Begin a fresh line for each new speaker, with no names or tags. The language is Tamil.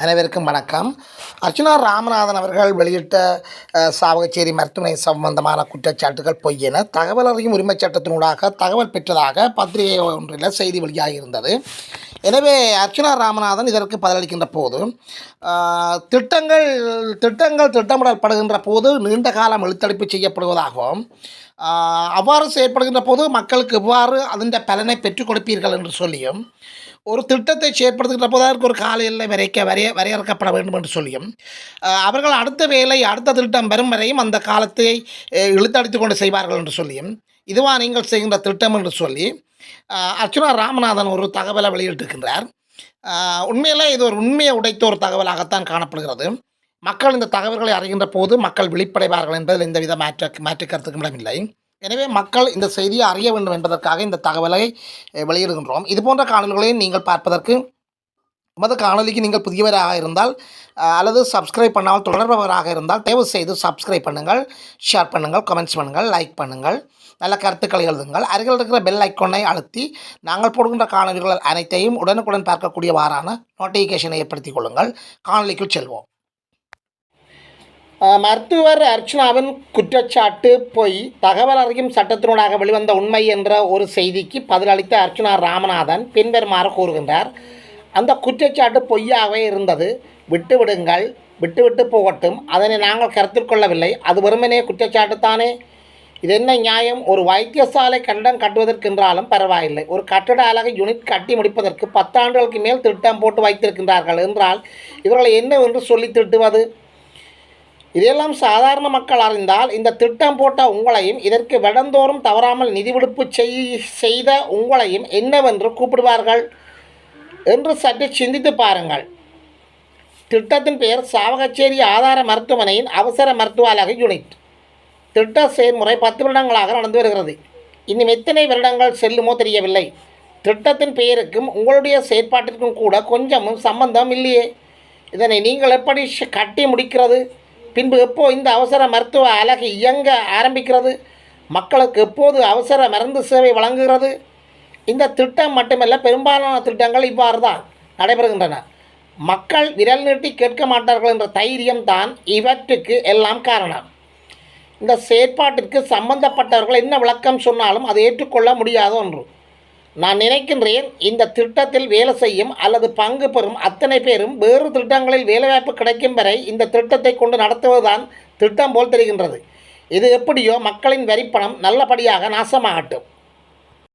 அனைவருக்கும் வணக்கம். அர்ச்சனா ராமநாதன் அவர்கள் வெளியிட்ட சாவகச்சேரி மருத்துவமனை சம்பந்தமான குற்றச்சாட்டுகள் பொய் என தகவல் அறியும் உரிமைச் சட்டத்தினூடாக தகவல் பெற்றதாக பத்திரிகை ஒன்றில் செய்தி வெளியாகியிருந்தது. எனவே அர்ச்சனா ராமநாதன் இதற்கு பதிலளிக்கின்ற போது திட்டங்கள் திட்டங்கள் திட்டமிடப்படுகின்ற போது நீண்ட காலம் எழுத்தடிப்பு செய்யப்படுவதாகவும் அவ்வாறு செயற்படுகின்ற போது மக்களுக்கு எவ்வாறு அதன் பலனை பெற்றுக் கொடுப்பீர்கள் என்று சொல்லியும் ஒரு திட்டத்தை செயற்படுத்துகின்ற போதற்கு ஒரு கால எல்லை வரைக்க வரைய வரையறுக்கப்பட வேண்டும் என்று சொல்லியும் அவர்கள் அடுத்த வேலை அடுத்த திட்டம் வரும் வரையும் அந்த காலத்தை இழுத்தடித்து கொண்டு செய்வார்கள் என்று சொல்லியும் இதுவா நீங்கள் செய்கின்ற திட்டம் என்று சொல்லி அஹ், அர்ச்சுனா ராமநாதன் ஒரு தகவலை வெளியிட்டிருக்கின்றார். உண்மையில் இது ஒரு உண்மையை உடைத்த ஒரு தகவலாகத்தான் காணப்படுகிறது. மக்கள் இந்த தகவல்களை அறிகின்ற போது மக்கள் விழிப்படைவார்கள் என்பதில் எந்தவித மாற்ற மாற்று கருத்துக்கும் இடமில்லை எனவே மக்கள் இந்த செய்தியை அறிய வேண்டும் என்பதற்காக இந்த தகவலை வெளியிடுகின்றோம். இது போன்ற காணொலிகளை நீங்கள் பார்ப்பதற்கு நமது காணொலிக்கு நீங்கள் புதியவராக இருந்தால் அல்லது சப்ஸ்கிரைப் பண்ணாமல் தொடர்பவராக இருந்தால் தயவு செய்து சப்ஸ்கிரைப் பண்ணுங்கள் ஷேர் பண்ணுங்கள் கமெண்ட்ஸ் பண்ணுங்கள் லைக் பண்ணுங்கள் நல்ல கருத்துக்களை எழுதுங்கள். அருகில் இருக்கிற பெல் ஐக்கோனை அழுத்தி நாங்கள் போடுகின்ற காணொலிகள் அனைத்தையும் உடனுக்குடன் பார்க்கக்கூடியவாறான நோட்டிஃபிகேஷனை ஏற்படுத்திக் கொள்ளுங்கள். காணொலிக்குள் செல்வோம். மருத்துவர் அர்ச்சனாவின் குற்றச்சாட்டு பொய் தகவல் அறியும் சட்டத்தினூடாக வெளிவந்த உண்மை என்ற ஒரு செய்திக்கு பதிலளித்த அர்ச்சனா ராமநாதன் பின்வருமாறு கூறுகின்றார். அந்த குற்றச்சாட்டு பொய்யாகவே இருந்தது. விட்டுவிடுங்கள் விட்டுவிட்டு போகட்டும். அதனை நாங்கள் கருத்தில் கொள்ளவில்லை. அது வெறுமனே குற்றச்சாட்டு தானே? இது என்ன நியாயம்? ஒரு வைத்தியசாலை கண்டம் கட்டுவதற்கென்றாலும் பரவாயில்லை. ஒரு கட்டட அலகை யூனிட் கட்டி முடிப்பதற்கு பத்தாண்டுகளுக்கு மேல் திட்டம் போட்டு வைத்திருக்கின்றார்கள் என்றால் இவர்களை என்னவென்று சொல்லி திட்டுவது? இதையெல்லாம் சாதாரண மக்கள் அறிந்தால் இந்த திட்டம் போட்ட உங்களையும் இதற்கு வருடந்தோறும் தவறாமல் நிதி விடுப்பு செய் செய்த உங்களையும் என்னவென்று கூப்பிடுவார்கள்? என்று சற்று சிந்தித்து பாருங்கள். திட்டத்தின் பெயர் சாவகச்சேரி ஆதார மருத்துவமனையின் அவசர மருத்துவ அலகு யூனிட். திட்ட செயல்முறை பத்து வருடங்களாக நடந்து வருகிறது. இன்னும் எத்தனை வருடங்கள் செல்லுமோ தெரியவில்லை. திட்டத்தின் பெயருக்கும் உங்களுடைய செயற்பாட்டிற்கும் கூட கொஞ்சமும் சம்பந்தம் இல்லையே. இதனை நீங்கள் எப்படி கட்டி முடிக்கிறது? பின்பு எப்போ இந்த அவசர மருத்துவ அலகு இயங்க ஆரம்பிக்கிறது? மக்களுக்கு எப்போது அவசர மருந்து சேவை வழங்குகிறது? இந்த திட்டம் மட்டுமல்ல பெரும்பாலான திட்டங்கள் இவ்வாறு தான் நடைபெறுகின்றன. மக்கள் விரல் நீட்டி கேட்க மாட்டார்கள் என்ற தைரியம் தான் இவற்றுக்கு எல்லாம் காரணம். இந்த செயற்பாட்டிற்கு சம்பந்தப்பட்டவர்கள் என்ன விளக்கம் சொன்னாலும் அதை ஏற்றுக்கொள்ள முடியாத ஒன்று. நான் நினைக்கின்றேன் இந்த திட்டத்தில் வேலை செய்யும் அல்லது பங்கு பெறும் அத்தனை பேரும் வேறு திட்டங்களில் வேலைவாய்ப்பு கிடைக்கும் வரை இந்த திட்டத்தை கொண்டு நடத்துவதுதான் திட்டம் போல் தெரிகின்றது. இது எப்படியோ மக்களின் வரிப்பணம் நல்லபடியாக நாசமாகட்டும்.